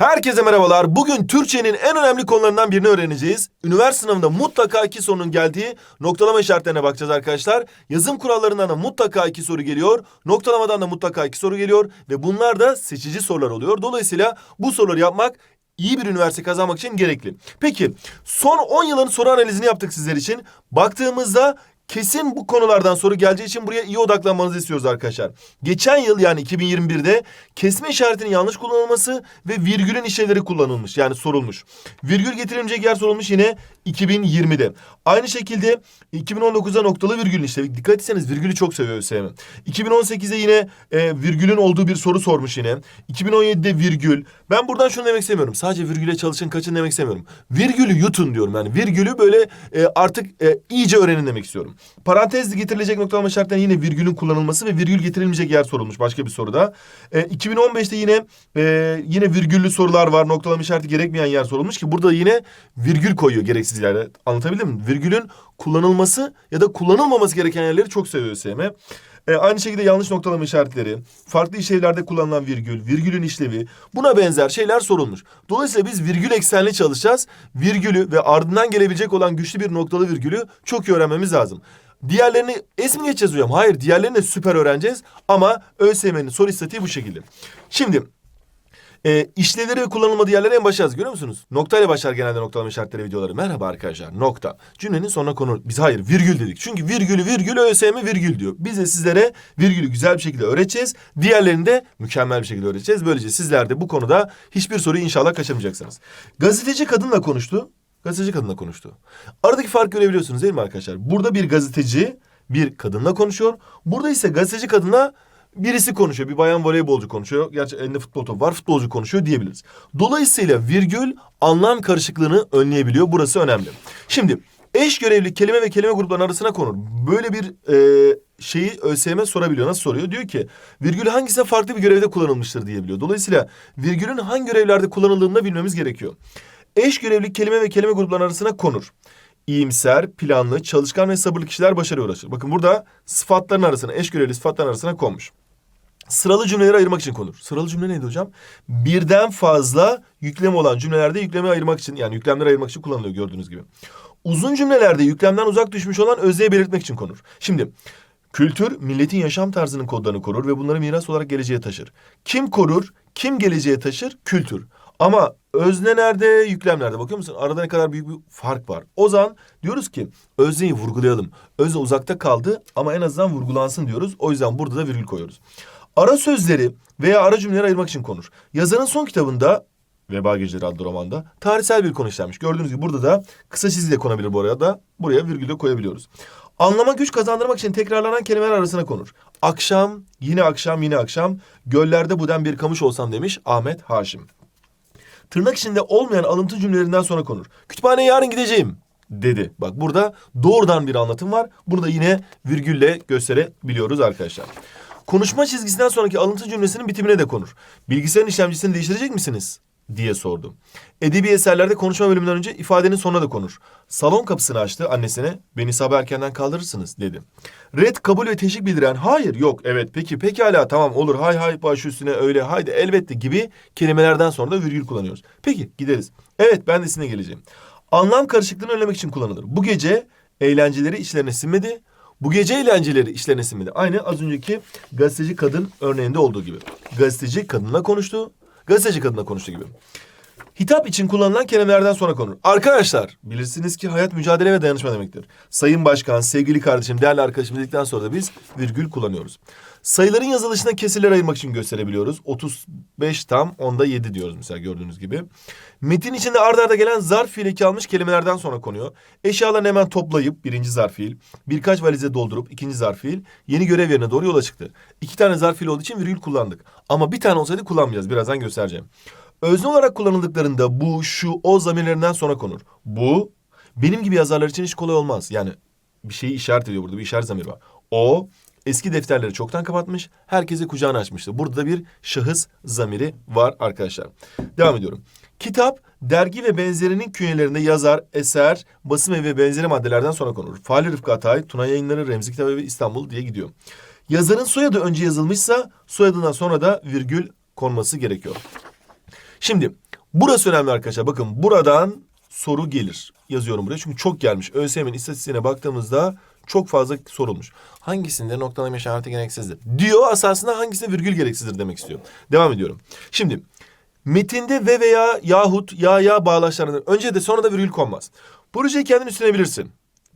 Herkese merhabalar. Bugün Türkçenin en önemli konularından birini öğreneceğiz. Üniversite sınavında mutlaka iki sorunun geldiği noktalama işaretlerine bakacağız arkadaşlar. Yazım kurallarından da mutlaka iki soru geliyor. Noktalamadan da mutlaka iki soru geliyor. Ve bunlar da seçici sorular oluyor. Dolayısıyla bu soruları yapmak iyi bir üniversite kazanmak için gerekli. Peki son 10 yılın soru analizini yaptık sizler için. Baktığımızda kesin bu konulardan soru geleceği için buraya iyi odaklanmanızı istiyoruz arkadaşlar. Geçen yıl yani 2021'de kesme işaretinin yanlış kullanılması ve virgülün işlevleri kullanılmış. Yani sorulmuş. Virgül getirilmeyecek yer sorulmuş yine 2020'de. Aynı şekilde 2019'da noktalı virgülün işlevi. Dikkat etseniz virgülü çok seviyor ÖSYM. 2018'de yine e, virgülün olduğu bir soru sormuş yine. 2017'de virgül. Ben buradan şunu demek istemiyorum. Sadece virgüle çalışın kaçın demek istemiyorum. Virgülü yutun diyorum. Yani virgülü böyle e, artık e, iyice öğrenin demek istiyorum. Parantezli getirilecek noktalama işaretlerine yine virgülün kullanılması ve virgül getirilmeyecek yer sorulmuş başka bir soruda. E, 2015'te yine e, yine virgüllü sorular var. Noktalama işareti gerekmeyen yer sorulmuş ki burada yine virgül koyuyor gereksiz yere. Anlatabildim mi? Virgülün kullanılması ya da kullanılmaması gereken yerleri çok seviyor ÖSYM. E, aynı şekilde yanlış noktalama işaretleri, farklı işlevlerde kullanılan virgül, virgülün işlevi buna benzer şeyler sorulmuş. Dolayısıyla biz virgül eksenli çalışacağız. Virgülü ve ardından gelebilecek olan güçlü bir noktalı virgülü çok iyi öğrenmemiz lazım. Diğerlerini es mi geçeceğiz hocam? Hayır diğerlerini de süper öğreneceğiz ama ÖSYM'nin soru istatiği bu şekilde. Şimdi e, işlevleri ve kullanılmadığı yerlere en başa. Görüyor musunuz? Noktayla başlar genelde noktalama işaretleri videoları. Merhaba arkadaşlar nokta. Cümlenin sonuna konu. Biz hayır virgül dedik. Çünkü virgülü virgül ÖSYM virgül diyor. Biz de sizlere virgülü güzel bir şekilde öğreteceğiz. Diğerlerini de mükemmel bir şekilde öğreteceğiz. Böylece sizler de bu konuda hiçbir soruyu inşallah kaçırmayacaksınız. Gazeteci kadınla konuştu. Gazeteci kadınla konuştu. Aradaki farkı görebiliyorsunuz değil mi arkadaşlar? Burada bir gazeteci bir kadınla konuşuyor. Burada ise gazeteci kadınla birisi konuşuyor. Bir bayan voleybolcu konuşuyor. Gerçi elinde futbol topu var. Futbolcu konuşuyor diyebiliriz. Dolayısıyla virgül anlam karışıklığını önleyebiliyor. Burası önemli. Şimdi eş görevli kelime ve kelime gruplarının arasına konur. Böyle bir e, şeyi ÖSYM sorabiliyor. Nasıl soruyor? Diyor ki virgül hangisi farklı bir görevde kullanılmıştır diyebiliyor. Dolayısıyla virgülün hangi görevlerde kullanıldığını da bilmemiz gerekiyor. Eş görevli kelime ve kelime gruplarının arasına konur. İyimser, planlı, çalışkan ve sabırlı kişiler başarıya ulaşır. Bakın burada sıfatların arasına, eş görevli sıfatların arasına konmuş. Sıralı cümleleri ayırmak için konur. Sıralı cümle neydi hocam? Birden fazla yüklem olan cümlelerde yüklemi ayırmak için yani yüklemleri ayırmak için kullanılıyor gördüğünüz gibi. Uzun cümlelerde yüklemden uzak düşmüş olan özneyi belirtmek için konur. Şimdi kültür milletin yaşam tarzının kodlarını korur ve bunları miras olarak geleceğe taşır. Kim korur, kim geleceğe taşır? Kültür. Ama özne nerede, yüklem nerede? Bakıyor musun? Arada ne kadar büyük bir fark var. O zaman diyoruz ki özneyi vurgulayalım. Özne uzakta kaldı ama en azından vurgulansın diyoruz. O yüzden burada da virgül koyuyoruz. Ara sözleri veya ara cümleleri ayırmak için konur. Yazarın son kitabında Veba Geceleri adlı romanda tarihsel bir konu işlenmiş. Gördüğünüz gibi burada da kısa çizgi de konabilir bu araya da. Buraya virgül de koyabiliyoruz. Anlama güç kazandırmak için tekrarlanan kelimeler arasına konur. Akşam, yine akşam, yine akşam. Göllerde buden bir kamış olsam demiş Ahmet Haşim. Tırnak içinde olmayan alıntı cümlelerinden sonra konur. Kütüphaneye yarın gideceğim dedi. Bak burada doğrudan bir anlatım var. Burada yine virgülle gösterebiliyoruz arkadaşlar. Konuşma çizgisinden sonraki alıntı cümlesinin bitimine de konur. Bilgisayarın işlemcisini değiştirecek misiniz? diye sordu. Edebi eserlerde konuşma bölümünden önce ifadenin sonuna da konur. Salon kapısını açtı annesine. Beni sabah erkenden kaldırırsınız dedi. Red kabul ve teşvik bildiren hayır yok evet peki pekala tamam olur hay hay baş üstüne öyle haydi elbette gibi kelimelerden sonra da virgül kullanıyoruz. Peki gideriz. Evet ben de sizinle geleceğim. Anlam karışıklığını önlemek için kullanılır. Bu gece eğlenceleri içlerine sinmedi. Bu gece eğlenceleri işlerine sinmedi. Aynı az önceki gazeteci kadın örneğinde olduğu gibi. Gazeteci kadınla konuştu. Gazeteci kadınla konuştu gibi. Hitap için kullanılan kelimelerden sonra konur. Arkadaşlar bilirsiniz ki hayat mücadele ve dayanışma demektir. Sayın Başkan, sevgili kardeşim, değerli arkadaşım dedikten sonra da biz virgül kullanıyoruz. Sayıların yazılışına kesirler ayırmak için gösterebiliyoruz. 35 tam onda 7 diyoruz mesela gördüğünüz gibi. Metin içinde ardarda arda gelen zarf fiili almış kelimelerden sonra konuyor. Eşyalarını hemen toplayıp birinci zarf fiil, birkaç valize doldurup ikinci zarf fiil, yeni görev yerine doğru yola çıktı. İki tane zarf fiil olduğu için virgül kullandık. Ama bir tane olsaydı kullanmayacağız. Birazdan göstereceğim. Özne olarak kullanıldıklarında bu, şu, o zamirlerinden sonra konur. Bu benim gibi yazarlar için hiç kolay olmaz. Yani bir şeyi işaret ediyor burada bir işaret zamiri var. O eski defterleri çoktan kapatmış, herkese kucağını açmıştı. Burada da bir şahıs zamiri var arkadaşlar. Devam ediyorum. Kitap, dergi ve benzerinin künyelerinde yazar, eser, basım evi ve benzeri maddelerden sonra konur. Fahri Rıfkı Atay, Tuna Yayınları, Remzi Kitap Evi İstanbul diye gidiyor. Yazarın soyadı önce yazılmışsa soyadından sonra da virgül konması gerekiyor. Şimdi Burası önemli arkadaşlar. Bakın buradan soru gelir. Yazıyorum buraya çünkü çok gelmiş. ÖSYM'nin istatistiğine baktığımızda çok fazla sorulmuş. Hangisinde noktalama işareti gereksizdir? Diyor esasında hangisinde virgül gereksizdir demek istiyor. Devam ediyorum. Şimdi metinde ve veya yahut ya ya bağlaçlarının önce de sonra da virgül konmaz. Projeyi kendin üstlenebilirsin.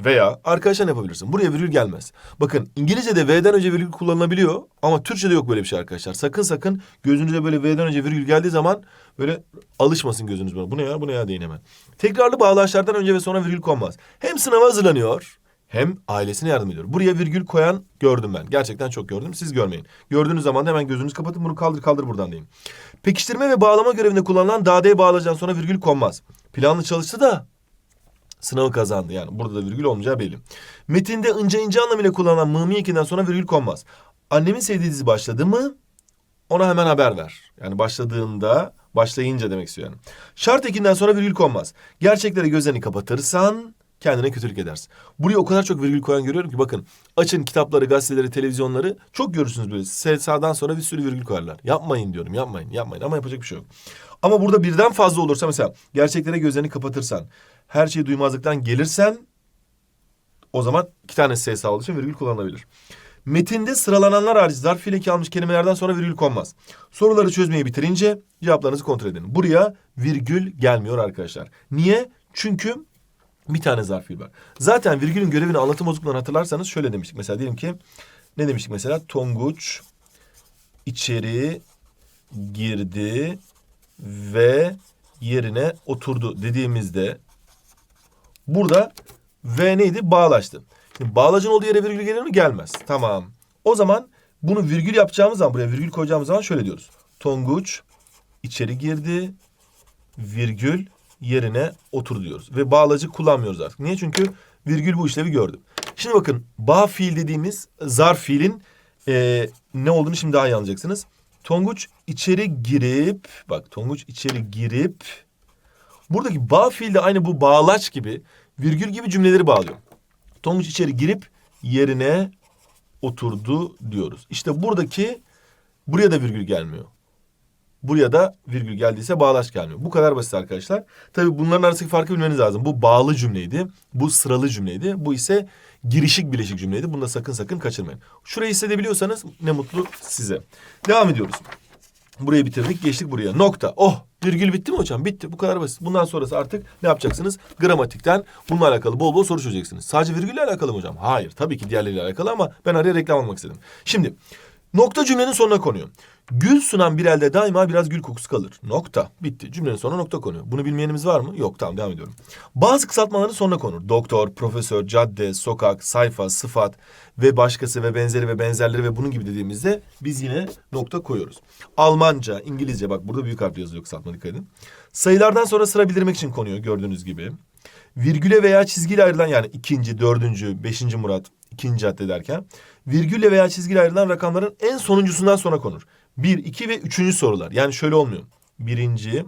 Veya arkadaşlar yapabilirsin. Buraya virgül gelmez. Bakın İngilizce'de V'den önce virgül kullanılabiliyor ama Türkçe'de yok böyle bir şey arkadaşlar. Sakın sakın gözünüze böyle V'den önce virgül geldiği zaman böyle alışmasın gözünüz buna. Bu ne ya bu ne ya deyin hemen. Tekrarlı bağlaçlardan önce ve sonra virgül konmaz. Hem sınava hazırlanıyor hem ailesine yardım ediyor. Buraya virgül koyan gördüm ben. Gerçekten çok gördüm. Siz görmeyin. Gördüğünüz zaman da hemen gözünüzü kapatın bunu kaldır kaldır buradan deyin. Pekiştirme ve bağlama görevinde kullanılan dade bağlacından sonra virgül konmaz. Planlı çalıştı da sınavı kazandı. Yani burada da virgül olmayacağı belli. Metinde ince ince anlamıyla kullanılan mımi ekinden sonra virgül konmaz. Annemin sevdiği dizi başladı mı ona hemen haber ver. Yani başladığında başlayınca demek istiyor. Şart ekinden sonra virgül konmaz. Gerçeklere gözlerini kapatırsan kendine kötülük edersin. Buraya o kadar çok virgül koyan görüyorum ki bakın açın kitapları, gazeteleri, televizyonları çok görürsünüz böyle. Sağdan sonra bir sürü virgül koyarlar. Yapmayın diyorum yapmayın yapmayın ama yapacak bir şey yok. Ama burada birden fazla olursa mesela gerçeklere gözlerini kapatırsan, her şeyi duymazlıktan gelirsen o zaman iki tane S sağladığı için virgül kullanılabilir. Metinde sıralananlar hariç zarf fiileki almış kelimelerden sonra virgül konmaz. Soruları çözmeyi bitirince cevaplarınızı kontrol edin. Buraya virgül gelmiyor arkadaşlar. Niye? Çünkü bir tane zarf var. Zaten virgülün görevini anlatım bozukluğundan hatırlarsanız şöyle demiştik. Mesela diyelim ki ne demiştik mesela? Tonguç içeri girdi ve yerine oturdu dediğimizde burada V neydi? Bağlaçtı. Şimdi bağlacın olduğu yere virgül gelir mi? Gelmez. Tamam. O zaman bunu virgül yapacağımız zaman buraya virgül koyacağımız zaman şöyle diyoruz. Tonguç içeri girdi virgül yerine otur diyoruz. Ve bağlacı kullanmıyoruz artık. Niye? Çünkü virgül bu işlevi gördü. Şimdi bakın bağ fiil dediğimiz zarf fiilin eee, ne olduğunu şimdi daha iyi anlayacaksınız. Tonguç içeri girip bak Tonguç içeri girip buradaki bağ fiil de aynı bu bağlaç gibi virgül gibi cümleleri bağlıyor. Tonguç içeri girip yerine oturdu diyoruz. İşte buradaki buraya da virgül gelmiyor. Buraya da virgül geldiyse bağlaç gelmiyor. Bu kadar basit arkadaşlar. Tabii bunların arasındaki farkı bilmeniz lazım. Bu bağlı cümleydi. Bu sıralı cümleydi. Bu ise girişik bileşik cümleydi. Bunu da sakın sakın kaçırmayın. Şurayı hissedebiliyorsanız ne mutlu size. Devam ediyoruz. Burayı bitirdik. Geçtik buraya. Nokta. Oh virgül bitti mi hocam? Bitti. Bu kadar basit. Bundan sonrası artık ne yapacaksınız? Gramatikten bununla alakalı bol bol soru çözeceksiniz. Sadece virgülle alakalı mı hocam? Hayır. Tabii ki diğerleriyle alakalı ama ben araya reklam almak istedim. Şimdi nokta cümlenin sonuna konuyor. Gül sunan bir elde daima biraz gül kokusu kalır. Nokta. Bitti. Cümlenin sonuna nokta konuyor. Bunu bilmeyenimiz var mı? Yok. Tamam devam ediyorum. Bazı kısaltmaların sonuna konur. Doktor, profesör, cadde, sokak, sayfa, sıfat ve başkası ve benzeri ve benzerleri ve bunun gibi dediğimizde biz yine nokta koyuyoruz. Almanca, İngilizce bak burada büyük harfle yazılıyor kısaltma dikkat edin. Sayılardan sonra sıra bildirmek için konuyor gördüğünüz gibi. Virgüle veya çizgiyle ayrılan yani ikinci, dördüncü, beşinci Murat, ikinci cadde derken virgülle veya çizgiyle ayrılan rakamların en sonuncusundan sonra konur. Bir, iki ve üçüncü sorular. Yani şöyle olmuyor. Birinci,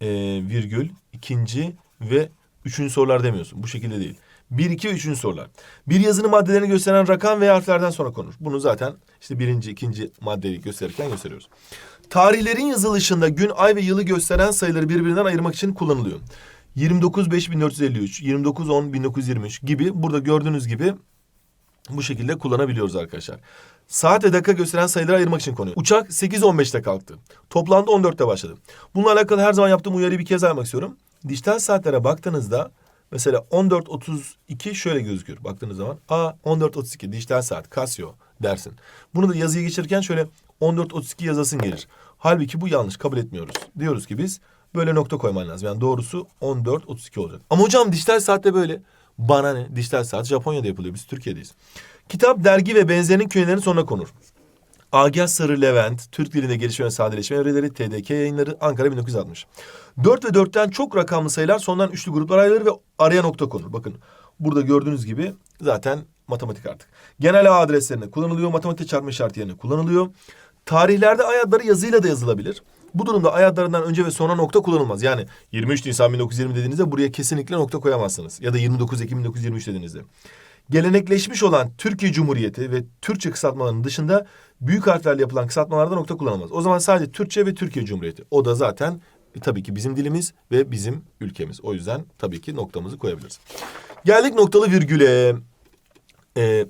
e, virgül, ikinci ve üçüncü sorular demiyorsun. Bu şekilde değil. Bir, iki ve üçüncü sorular. Bir yazının maddelerini gösteren rakam ve harflerden sonra konur. Bunu zaten işte birinci, ikinci maddeyi gösterirken gösteriyoruz. Tarihlerin yazılışında gün, ay ve yılı gösteren sayıları birbirinden ayırmak için kullanılıyor. 29 5 1453, 29 10 1923 gibi burada gördüğünüz gibi bu şekilde kullanabiliyoruz arkadaşlar. Saat ve dakika gösteren sayıları ayırmak için konuyor. Uçak 8.15'te kalktı. Toplantı 14'te başladı. Bununla alakalı her zaman yaptığım uyarıyı bir kez yapmak istiyorum. Dijital saatlere baktığınızda mesela 14.32 şöyle gözüküyor. Baktığınız zaman a 14.32 dijital saat Casio dersin. Bunu da yazıya geçirirken şöyle 14.32 yazasın gelir. Halbuki bu yanlış kabul etmiyoruz. Diyoruz ki biz böyle nokta koyman lazım. Yani doğrusu 14.32 olacak. Ama hocam dijital saatte böyle. Bana ne? Dijital saat Japonya'da yapılıyor. Biz Türkiye'deyiz. Kitap, dergi ve benzerinin köylerinin sonuna konur. Agah Sarı Levent, Türk dilinde gelişme ve sadeleşme evreleri, TDK yayınları, Ankara 1960. 4 ve 4'ten çok rakamlı sayılar sondan üçlü gruplar ayrılır ve araya nokta konur. Bakın burada gördüğünüz gibi zaten matematik artık. Genel adreslerine kullanılıyor, matematik çarpma işareti yerine kullanılıyor. Tarihlerde ay adları yazıyla da yazılabilir. Bu durumda ay adlarından önce ve sonra nokta kullanılmaz. Yani 23 Nisan 1920 dediğinizde buraya kesinlikle nokta koyamazsınız. Ya da 29 Ekim 1923 dediğinizde. Gelenekleşmiş olan Türkiye Cumhuriyeti ve Türkçe kısaltmalarının dışında büyük harflerle yapılan kısaltmalarda nokta kullanılmaz. O zaman sadece Türkçe ve Türkiye Cumhuriyeti. O da zaten E, tabii ki bizim dilimiz ve bizim ülkemiz. O yüzden tabii ki noktamızı koyabiliriz. Geldik noktalı virgüle. Ee,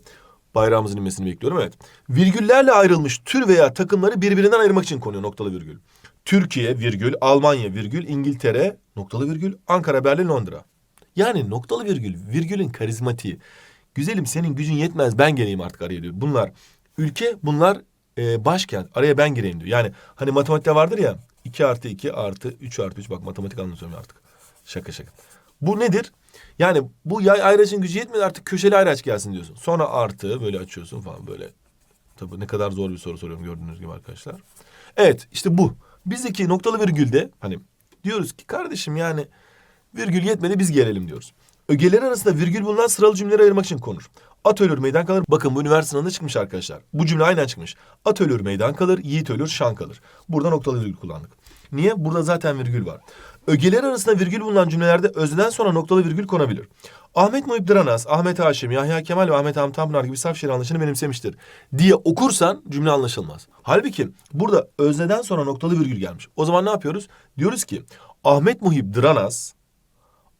bayrağımızın inmesini bekliyorum evet. Virgüllerle ayrılmış tür veya takımları birbirinden ayırmak için konuyor noktalı virgül. Türkiye virgül, Almanya virgül, İngiltere noktalı virgül, Ankara, Berlin, Londra. Yani noktalı virgül, virgülün karizmatiği. Güzelim senin gücün yetmez ben geleyim artık araya diyor. Bunlar ülke, bunlar e, başkent. Araya ben gireyim diyor. Yani hani matematikte vardır ya 2 artı 2 artı 3 artı 3 bak matematik anlatıyorum artık. Şaka şaka. Bu nedir? Yani bu yay ayracın gücü yetmedi artık köşeli ayraç gelsin diyorsun. Sonra artı böyle açıyorsun falan böyle. Tabii ne kadar zor bir soru soruyorum gördüğünüz gibi arkadaşlar. Evet işte bu. Bizdeki noktalı virgülde hani diyoruz ki kardeşim yani virgül yetmedi biz gelelim diyoruz. Ögeler arasında virgül bulunan sıralı cümleleri ayırmak için konur. At ölür meydan kalır. Bakın bu üniversite sınavında çıkmış arkadaşlar. Bu cümle aynen çıkmış. At ölür meydan kalır, yiğit ölür şan kalır. Burada noktalı virgül kullandık. Niye? Burada zaten virgül var. Ögeler arasında virgül bulunan cümlelerde özneden sonra noktalı virgül konabilir. Ahmet Muhip Dranas, Ahmet Haşim, Yahya Kemal ve Ahmet Tanpınar gibi saf şiir anlayışını benimsemiştir diye okursan cümle anlaşılmaz. Halbuki burada özneden sonra noktalı virgül gelmiş. O zaman ne yapıyoruz? Diyoruz ki Ahmet Muhip Dranas,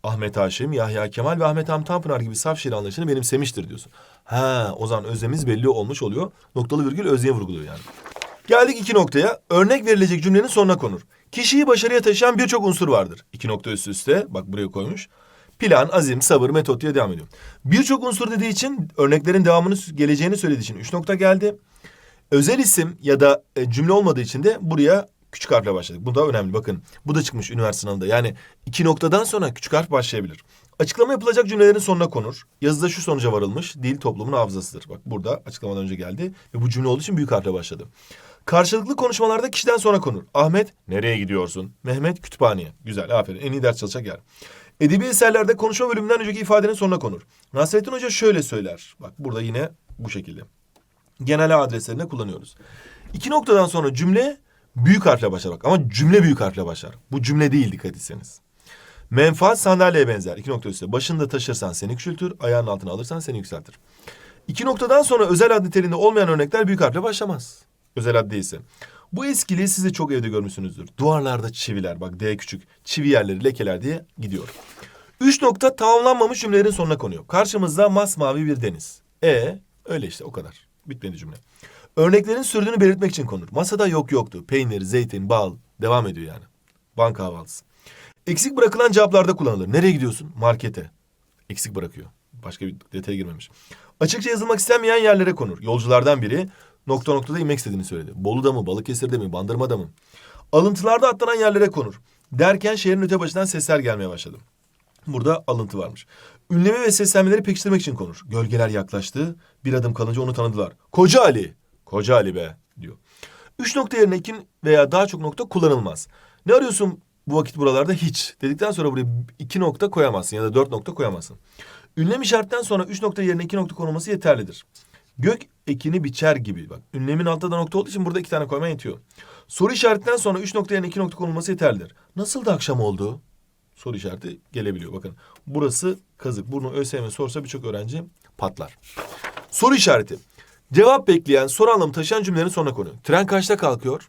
Ahmet Haşim, Yahya Kemal ve Ahmet Tanpınar gibi saf şiir anlayışını benimsemiştir diyorsun. Ha, o zaman özlemiz belli olmuş oluyor. Noktalı virgül özneye vurguluyor yani. Geldik iki noktaya. Örnek verilecek cümlenin sonuna konur. Kişiyi başarıya taşıyan birçok unsur vardır. İki nokta üst üste. Bak buraya koymuş. Plan, azim, sabır, metot diye devam ediyor. Birçok unsur dediği için örneklerin devamını geleceğini söylediği için üç nokta geldi. Özel isim ya da e, cümle olmadığı için de buraya küçük harfle başladık. Bu da önemli. Bakın bu da çıkmış üniversite sınavında. Yani iki noktadan sonra küçük harf başlayabilir. Açıklama yapılacak cümlelerin sonuna konur. Yazıda şu sonuca varılmış. Dil toplumun hafızasıdır. Bak burada açıklamadan önce geldi. Ve bu cümle olduğu için büyük harfle başladı. Karşılıklı konuşmalarda kişiden sonra konur. Ahmet nereye gidiyorsun? Mehmet kütüphaneye. Güzel aferin en iyi ders çalışacak yer. Edebi eserlerde konuşma bölümünden önceki ifadenin sonuna konur. Nasrettin Hoca şöyle söyler. Bak burada yine bu şekilde. Genel adreslerinde kullanıyoruz. İki noktadan sonra cümle büyük harfle başlar bak. Ama cümle büyük harfle başlar. Bu cümle değil dikkat etseniz. Menfaat sandalyeye benzer. İki nokta üstte. Başında taşırsan seni küçültür, ayağının altına alırsan seni yükseltir. İki noktadan sonra özel ad niteliğinde olmayan örnekler büyük harfle başlamaz. Özel ad değilse. Bu eskiliği siz de çok evde görmüşsünüzdür. Duvarlarda çiviler, bak D küçük, çivi yerleri, lekeler diye gidiyor. Üç nokta tamamlanmamış cümlelerin sonuna konuyor. Karşımızda masmavi bir deniz. E öyle işte o kadar. Bitmedi cümle. Örneklerin sürdüğünü belirtmek için konur. Masada yok yoktu. Peynir, zeytin, bal. Devam ediyor yani. Banka kahvaltısı. Eksik bırakılan cevaplarda kullanılır. Nereye gidiyorsun? Markete. Eksik bırakıyor. Başka bir detaya girmemiş. Açıkça yazılmak istenmeyen yerlere konur. Yolculardan biri nokta noktada inmek istediğini söyledi. Bolu'da mı, Balıkesir'de mi, Bandırma'da mı? Alıntılarda atlanan yerlere konur. Derken şehrin öte başından sesler gelmeye başladı. Burada alıntı varmış. Ünleme ve seslenmeleri pekiştirmek için konur. Gölgeler yaklaştı. Bir adım kalınca onu tanıdılar. Koca Ali. Koca Ali be diyor. Üç nokta yerine iki veya daha çok nokta kullanılmaz. Ne arıyorsun bu vakit buralarda? Hiç. Dedikten sonra buraya iki nokta koyamazsın ya da dört nokta koyamazsın. Ünlem işaretten sonra üç nokta yerine iki nokta konulması yeterlidir. Gök ekini biçer gibi. Bak ünlemin altta da nokta olduğu için burada iki tane koyman yetiyor. Soru işaretten sonra üç nokta yerine iki nokta konulması yeterlidir. Nasıl da akşam oldu? Soru işareti gelebiliyor. Bakın burası kazık. Bunu ÖSYM sorsa birçok öğrenci patlar. Soru işareti. Cevap bekleyen soru anlamı taşıyan cümlelerin sonuna konuyor. Tren kaçta kalkıyor?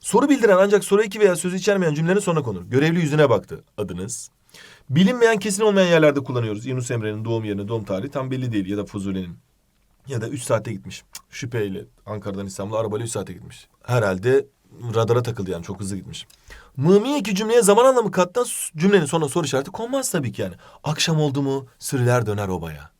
Soru bildiren ancak soru eki veya sözü içermeyen cümlelerin sonuna konur. Görevli yüzüne baktı. Adınız. Bilinmeyen kesin olmayan yerlerde kullanıyoruz. Yunus Emre'nin doğum yerini, doğum tarihi tam belli değil. Ya da Fuzuli'nin. Ya da 3 saate gitmiş. Şüpheyle Ankara'dan İstanbul'a arabayla 3 saate gitmiş. Herhalde radara takıldı yani çok hızlı gitmiş. Mımi iki cümleye zaman anlamı kattan cümlenin sonuna soru işareti konmaz tabii ki yani. Akşam oldu mu sürüler döner obaya.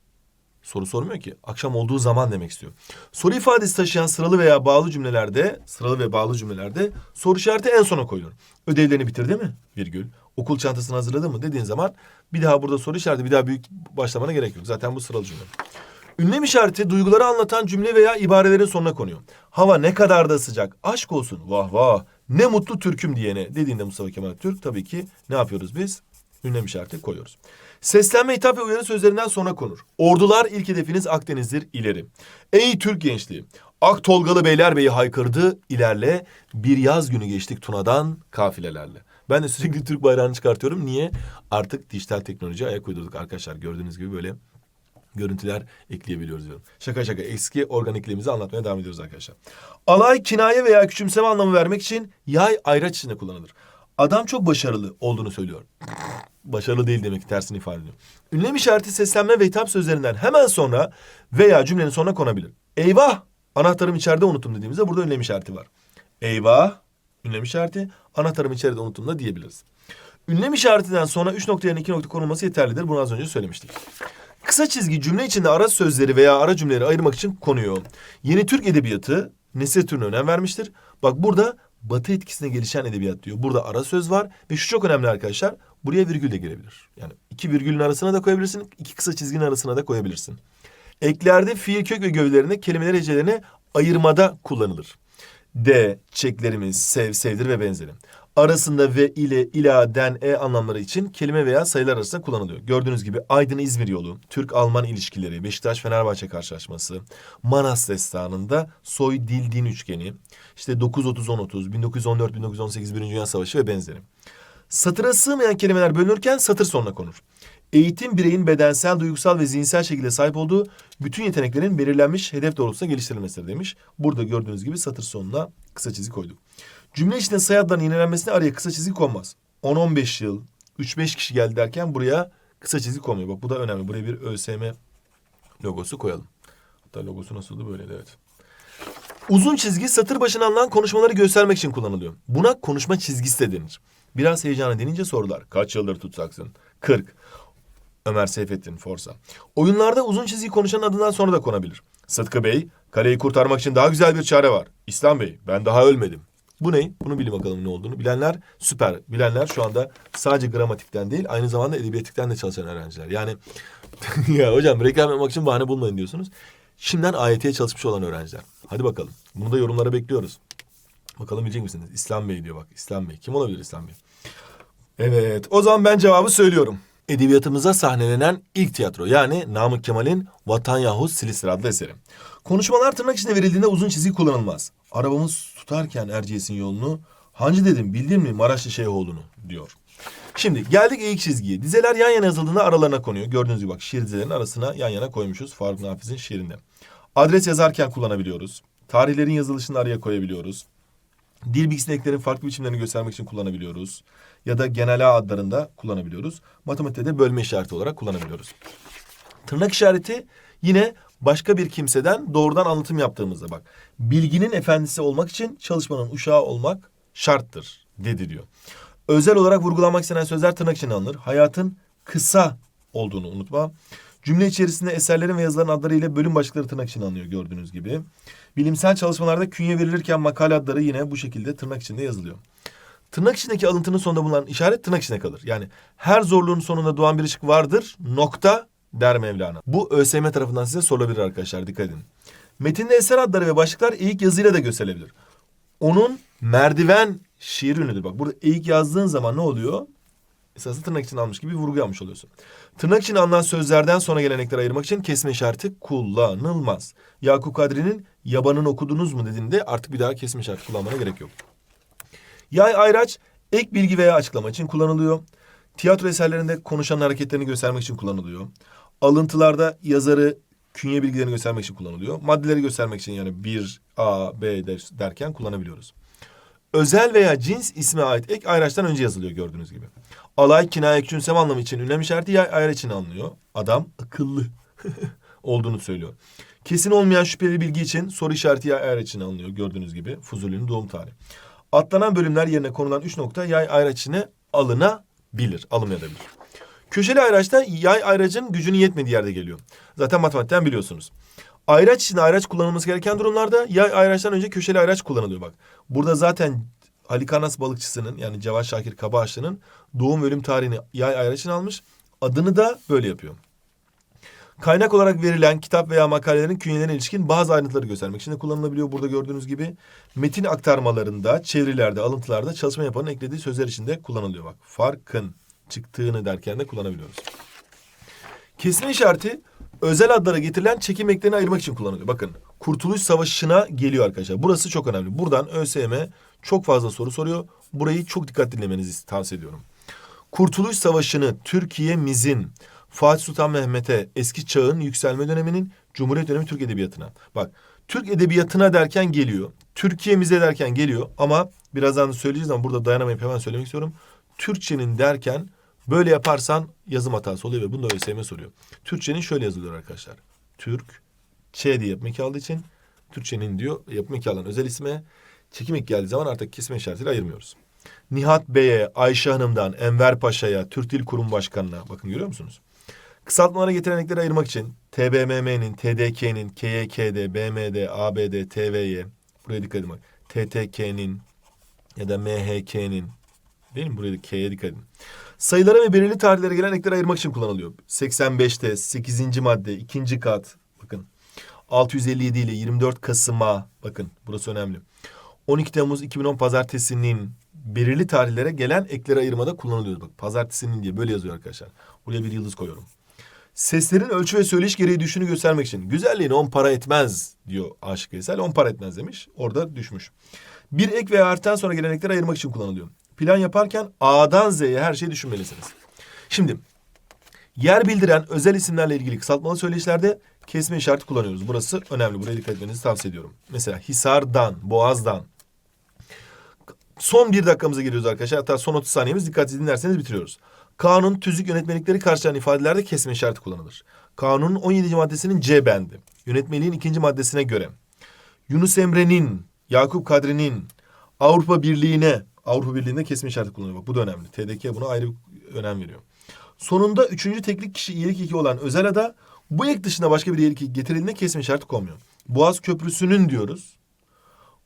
Soru sormuyor ki. Akşam olduğu zaman demek istiyor. Soru ifadesi taşıyan sıralı veya bağlı cümlelerde, sıralı ve bağlı cümlelerde soru işareti en sona koyulur. Ödevlerini bitirdi mi? Virgül. Okul çantasını hazırladı mı dediğin zaman bir daha burada soru işareti bir daha büyük başlamana gerek yok. Zaten bu sıralı cümle. Ünlem işareti duyguları anlatan cümle veya ibarelerin sonuna konuyor. Hava ne kadar da sıcak. Aşk olsun. Vah vah. Ne mutlu Türk'üm diyene dediğinde Mustafa Kemal Türk tabii ki ne yapıyoruz biz? Ünlem işareti koyuyoruz. Seslenme, hitap ve uyarı sözlerinden sonra konur. Ordular ilk hedefiniz Akdeniz'dir ileri. Ey Türk gençliği! Ak Tolgalı Beylerbeyi haykırdı ilerle. Bir yaz günü geçtik Tuna'dan kafilelerle. Ben de sürekli Türk bayrağını çıkartıyorum. Niye? Artık dijital teknoloji ayak uydurduk arkadaşlar. Gördüğünüz gibi böyle görüntüler ekleyebiliyoruz diyorum. Şaka şaka eski organikliğimizi anlatmaya devam ediyoruz arkadaşlar. Alay, kinaye veya küçümseme anlamı vermek için yay ayraç içinde kullanılır. Adam çok başarılı olduğunu söylüyor. Başarılı değil demek ki tersini ifade ediyor. Ünlem işareti seslenme ve hitap sözlerinden hemen sonra veya cümlenin sonuna konabilir. Eyvah! Anahtarım içeride unuttum dediğimizde burada ünlem işareti var. Eyvah! Ünlem işareti. Anahtarım içeride unuttum da diyebiliriz. Ünlem işaretinden sonra üç nokta yerine iki nokta konulması yeterlidir. Bunu az önce söylemiştik. Kısa çizgi cümle içinde ara sözleri veya ara cümleleri ayırmak için konuyor. Yeni Türk edebiyatı nesne türüne önem vermiştir. Bak burada batı etkisine gelişen edebiyat diyor. Burada ara söz var ve şu çok önemli arkadaşlar. Buraya virgül de girebilir. Yani iki virgülün arasına da koyabilirsin. iki kısa çizginin arasına da koyabilirsin. Eklerde fiil kök ve gövdelerinde kelimeler hecelerine ayırmada kullanılır. De, çeklerimiz, sev, sevdir ve benzeri. Arasında ve ile, ila, den, e anlamları için kelime veya sayılar arasında kullanılıyor. Gördüğünüz gibi Aydın-İzmir yolu, Türk-Alman ilişkileri, Beşiktaş-Fenerbahçe karşılaşması, Manas destanında soy dil din üçgeni, işte 9-30-10-30, 1914-1918 Birinci Dünya Savaşı ve benzeri. Satıra sığmayan kelimeler bölünürken satır sonuna konur. Eğitim bireyin bedensel, duygusal ve zihinsel şekilde sahip olduğu bütün yeteneklerin belirlenmiş hedef doğrultusunda geliştirilmesidir demiş. Burada gördüğünüz gibi satır sonuna kısa çizgi koyduk. Cümle içinde sayı adlarının inelenmesine araya kısa çizgi konmaz. 10-15 yıl, 3-5 kişi geldi derken buraya kısa çizgi konmuyor. Bak bu da önemli. Buraya bir ÖSYM logosu koyalım. Hatta logosu nasıldı böyleydi evet. Uzun çizgi satır başına alınan konuşmaları göstermek için kullanılıyor. Buna konuşma çizgisi de denir. Biraz heyecana denince sorular. Kaç yıldır tutsaksın? 40. Ömer Seyfettin Forsa. Oyunlarda uzun çizgi konuşanın adından sonra da konabilir. Sıtkı Bey, kaleyi kurtarmak için daha güzel bir çare var. İslam Bey, ben daha ölmedim. Bu ne? Bunu bilin bakalım ne olduğunu. Bilenler süper. Bilenler şu anda sadece gramatikten değil aynı zamanda edebiyatikten de çalışan öğrenciler. Yani ya hocam reklam yapmak için bahane bulmayın diyorsunuz. Şimdiden AYT'ye çalışmış olan öğrenciler. Hadi bakalım. Bunu da yorumlara bekliyoruz. Bakalım bilecek misiniz? İslam Bey diyor bak. İslam Bey. Kim olabilir İslam Bey? Evet. O zaman ben cevabı söylüyorum. Edebiyatımıza sahnelenen ilk tiyatro yani Namık Kemal'in Vatan Yahut Silistre adlı eseri. Konuşmalar tırnak içinde verildiğinde uzun çizgi kullanılmaz. Arabamız tutarken Erciyes'in yolunu Hancı dedim bildin mi Maraşlı Şeyhoğlu'nu diyor. Şimdi geldik ilk çizgiye. Dizeler yan yana yazıldığında aralarına konuyor. Gördüğünüz gibi bak şiir dizelerinin arasına yan yana koymuşuz Faruk Nafiz'in şiirinde. Adres yazarken kullanabiliyoruz. Tarihlerin yazılışını araya koyabiliyoruz. Dil bilgisini farklı biçimlerini göstermek için kullanabiliyoruz. Ya da genel adlarında kullanabiliyoruz. Matematikte de bölme işareti olarak kullanabiliyoruz. Tırnak işareti yine başka bir kimseden doğrudan anlatım yaptığımızda bak. Bilginin efendisi olmak için çalışmanın uşağı olmak şarttır dedi diyor. Özel olarak vurgulanmak istenen sözler tırnak içine alınır. Hayatın kısa olduğunu unutma. Cümle içerisinde eserlerin ve yazıların adları ile bölüm başlıkları tırnak içine alınıyor gördüğünüz gibi. Bilimsel çalışmalarda künye verilirken makale adları yine bu şekilde tırnak içinde yazılıyor. Tırnak içindeki alıntının sonunda bulunan işaret tırnak içine kalır. Yani her zorluğun sonunda doğan bir ışık vardır. Nokta der Mevlana. Bu ÖSYM tarafından size sorulabilir arkadaşlar dikkat edin. Metinde eser adları ve başlıklar eğik yazıyla da gösterilebilir. Onun merdiven şiir ünlüdür. Bak burada eğik yazdığın zaman ne oluyor? Esasında tırnak için almış gibi vurgu yapmış oluyorsun. Tırnak için alınan sözlerden sonra gelen ekleri ayırmak için kesme işareti kullanılmaz. Yakup Kadri'nin yabanın okudunuz mu dediğinde artık bir daha kesme işareti kullanmana gerek yok. Yay ayraç ek bilgi veya açıklama için kullanılıyor. Tiyatro eserlerinde konuşan hareketlerini göstermek için kullanılıyor. Alıntılarda yazarı künye bilgilerini göstermek için kullanılıyor. Maddeleri göstermek için yani bir A, B derken kullanabiliyoruz. Özel veya cins isme ait ek ayraçtan önce yazılıyor gördüğünüz gibi. Alay, kinaye, küçümseme anlamı için ünlem işareti yay ayraç için alınıyor. Adam akıllı olduğunu söylüyor. Kesin olmayan şüpheli bilgi için soru işareti yay ayraç için alınıyor gördüğünüz gibi. Fuzuli'nin doğum tarihi. Atlanan bölümler yerine konulan üç nokta yay ayraç içine alınabilir, alınmayabilir. Köşeli ayraçta yay ayracın gücünün yetmediği yerde geliyor. Zaten matematikten biliyorsunuz. Ayraç için ayraç kullanılması gereken durumlarda yay ayraçtan önce köşeli ayraç kullanılıyor bak. Burada zaten Halikarnas balıkçısının yani Cevat Şakir Kabaağaçlı'nın doğum ölüm tarihini yay ayraçın almış. Adını da böyle yapıyor. Kaynak olarak verilen kitap veya makalelerin künyelerine ilişkin bazı ayrıntıları göstermek için de kullanılabiliyor. Burada gördüğünüz gibi metin aktarmalarında, çevirilerde, alıntılarda çalışma yapanın eklediği sözler içinde kullanılıyor. Bak farkın çıktığını derken de kullanabiliyoruz. Kesme işareti özel adlara getirilen çekim eklerini ayırmak için kullanılıyor. Bakın Kurtuluş Savaşı'na geliyor arkadaşlar. Burası çok önemli. Buradan ÖSYM çok fazla soru soruyor. Burayı çok dikkat dinlemenizi tavsiye ediyorum. Kurtuluş Savaşı'nı Türkiye'mizin Fatih Sultan Mehmet'e eski çağın yükselme döneminin Cumhuriyet dönemi Türk Edebiyatı'na. Bak Türk Edebiyatı'na derken geliyor. Türkiye'mize derken geliyor ama birazdan da söyleyeceğiz ama burada dayanamayıp hemen söylemek istiyorum. Türkçenin derken böyle yaparsan yazım hatası oluyor ve bunu da ÖSYM soruyor. Türkçenin şöyle yazılıyor arkadaşlar. Türk, Ç diye yapım aldığı için Türkçenin diyor yapım alan özel isme çekim eki geldiği zaman artık kesme işaretiyle ayırmıyoruz. Nihat Bey'e, Ayşe Hanım'dan, Enver Paşa'ya, Türk Dil Kurum Başkanı'na bakın görüyor musunuz? Kısaltmalara getiren ekleri ayırmak için TBMM'nin, TDK'nin, KYK'de, BM'de, AB'de, TV'ye buraya dikkat edin. TTK'nin ya da MHK'nin değil mi? Buraya K'ye dikkat edin. Sayılara ve belirli tarihlere gelen ekleri ayırmak için kullanılıyor. 85'te 8. madde 2. kat bakın. 657 ile 24 Kasım'a bakın burası önemli. 12 Temmuz 2010 pazartesinin belirli tarihlere gelen ekleri ayırmada kullanılıyor. Bak pazartesinin diye böyle yazıyor arkadaşlar. Buraya bir yıldız koyuyorum. Seslerin ölçü ve söyleyiş gereği düştüğünü göstermek için. Güzelliğini on para etmez diyor Aşık Veysel. On para etmez demiş. Orada düşmüş. Bir ek veya harften sonra gelen ekleri ayırmak için kullanılıyor. Plan yaparken A'dan Z'ye her şeyi düşünmelisiniz. Şimdi yer bildiren özel isimlerle ilgili kısaltmalı söyleyişlerde kesme işareti kullanıyoruz. Burası önemli. Buraya dikkat etmenizi tavsiye ediyorum. Mesela Hisar'dan, Boğaz'dan. Son bir dakikamıza giriyoruz arkadaşlar. Hatta son 30 saniyemiz dikkatli dinlerseniz bitiriyoruz. Kanun, tüzük yönetmelikleri karşılayan ifadelerde kesme işareti kullanılır. Kanunun 17. maddesinin C bendi. Yönetmeliğin ikinci maddesine göre. Yunus Emre'nin, Yakup Kadri'nin Avrupa Birliği'ne, Avrupa Birliği'nde kesme işareti kullanılıyor. Bak bu da önemli. TDK buna ayrı önem veriyor. Sonunda üçüncü teklik kişi iyilik eki olan özel ada bu ek dışında başka bir iyilik eki getirildiğinde kesme işareti konmuyor. Boğaz Köprüsü'nün diyoruz.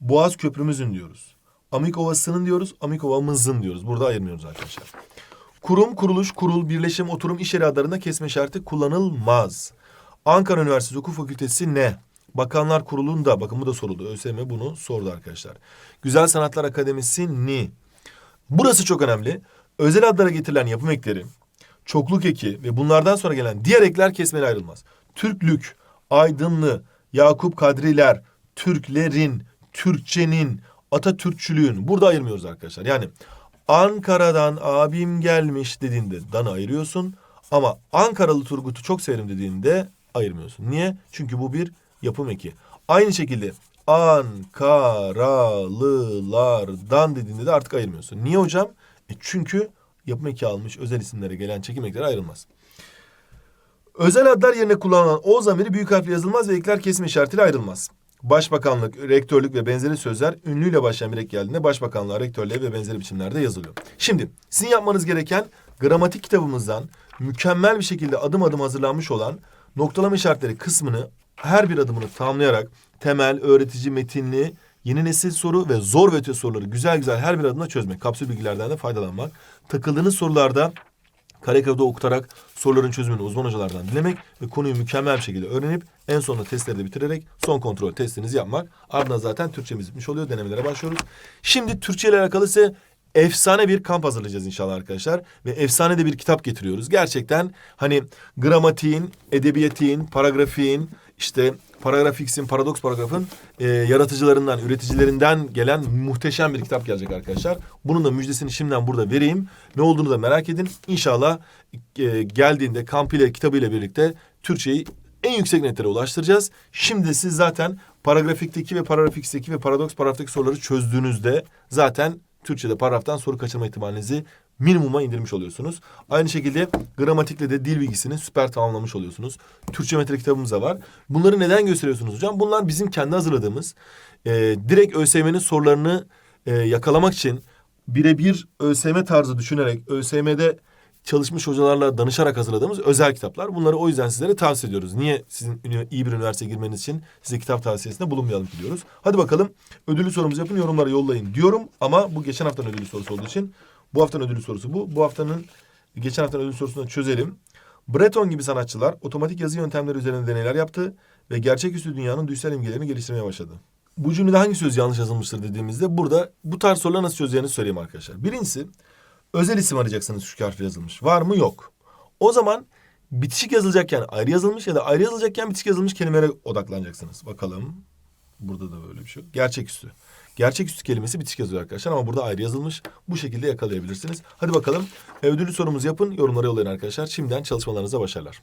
Boğaz Köprümüzün diyoruz. Amik Ovası'nın diyoruz. Amik Ovamızın diyoruz. Burada ayırmıyoruz arkadaşlar. Kurum, kuruluş, kurul, birleşim, oturum, iş yeri adlarında kesme işareti kullanılmaz. Ankara Üniversitesi Hukuk Fakültesi ne? Bakanlar Kurulu'nda, bakın bu da soruldu. ÖSYM bunu sordu arkadaşlar. Güzel Sanatlar Akademisi ni? Burası çok önemli. Özel adlara getirilen yapım ekleri, çokluk eki ve bunlardan sonra gelen diğer ekler kesmeli ayrılmaz. Türklük, Aydınlı, Yakup Kadriler, Türklerin, Türkçenin, Atatürkçülüğün burada ayırmıyoruz arkadaşlar. Yani Ankara'dan abim gelmiş dediğinde dan ayırıyorsun. Ama Ankaralı Turgut'u çok severim dediğinde ayırmıyorsun. Niye? Çünkü bu bir yapım eki. Aynı şekilde Ankaralılardan dediğinde de artık ayırmıyorsun. Niye hocam? E çünkü yapım eki almış özel isimlere gelen çekim ekleri ayrılmaz. Özel adlar yerine kullanılan o zamiri büyük harfle yazılmaz ve ekler kesim işaretiyle ayrılmaz. Başbakanlık, rektörlük ve benzeri sözler ünlüyle başlayan bir ek geldiğinde başbakanlığa, rektörlüğe ve benzeri biçimlerde yazılıyor. Şimdi sizin yapmanız gereken gramatik kitabımızdan mükemmel bir şekilde adım adım hazırlanmış olan noktalama işaretleri kısmını her bir adımını tamamlayarak temel, öğretici, metinli, yeni nesil soru ve zor ve soruları güzel güzel her bir adımda çözmek. Kapsül bilgilerden de faydalanmak. Takıldığınız sorularda kare kare okutarak soruların çözümünü uzman hocalardan dinlemek ve konuyu mükemmel bir şekilde öğrenip en sonunda testleri de bitirerek son kontrol testinizi yapmak. Ardından zaten Türkçemiz bitmiş oluyor. Denemelere başlıyoruz. Şimdi Türkçe ile alakalı ise efsane bir kamp hazırlayacağız inşallah arkadaşlar. Ve efsane de bir kitap getiriyoruz. Gerçekten hani gramatiğin, edebiyatiğin, paragrafiğin, işte paragrafix'in, paradoks paragrafın e, yaratıcılarından, üreticilerinden gelen muhteşem bir kitap gelecek arkadaşlar. Bunun da müjdesini şimdiden burada vereyim. Ne olduğunu da merak edin. İnşallah e, geldiğinde kamp ile kitabı ile birlikte Türkçeyi en yüksek netlere ulaştıracağız. Şimdi siz zaten paragrafikteki ve paragrafix'teki ve paradoks paragraftaki soruları çözdüğünüzde zaten Türkçe'de paragraftan soru kaçırma ihtimalinizi minimuma indirmiş oluyorsunuz. Aynı şekilde gramatikle de dil bilgisini süper tamamlamış oluyorsunuz. Türkçe metre kitabımız da var. Bunları neden gösteriyorsunuz hocam? Bunlar bizim kendi hazırladığımız e, direkt ÖSYM'nin sorularını e, yakalamak için birebir ÖSYM tarzı düşünerek ÖSYM'de çalışmış hocalarla danışarak hazırladığımız özel kitaplar. Bunları o yüzden sizlere tavsiye ediyoruz. Niye sizin iyi bir üniversiteye girmeniz için size kitap tavsiyesinde bulunmayalım diyoruz. Hadi bakalım ödüllü sorumuzu yapın yorumlara yollayın diyorum. Ama bu geçen haftanın ödüllü sorusu olduğu için bu haftanın ödüllü sorusu bu. Bu haftanın geçen haftanın ödüllü sorusunu çözelim. Breton gibi sanatçılar otomatik yazı yöntemleri üzerinde deneyler yaptı ve gerçeküstü dünyanın duysal imgelerini geliştirmeye başladı. Bu cümlede hangi söz yanlış yazılmıştır dediğimizde burada bu tarz soruları nasıl çözeceğinizi söyleyeyim arkadaşlar. Birincisi özel isim arayacaksınız şu harfle yazılmış. Var mı? Yok. O zaman bitişik yazılacakken ayrı yazılmış ya da ayrı yazılacakken bitişik yazılmış kelimelere odaklanacaksınız. Bakalım. Burada da böyle bir şey yok. Gerçeküstü. Gerçeküstü kelimesi bitişik yazıyor arkadaşlar ama burada ayrı yazılmış. Bu şekilde yakalayabilirsiniz. Hadi bakalım. Ödüllü sorumuzu yapın. Yorumlara yollayın arkadaşlar. Şimdiden çalışmalarınıza başarılar.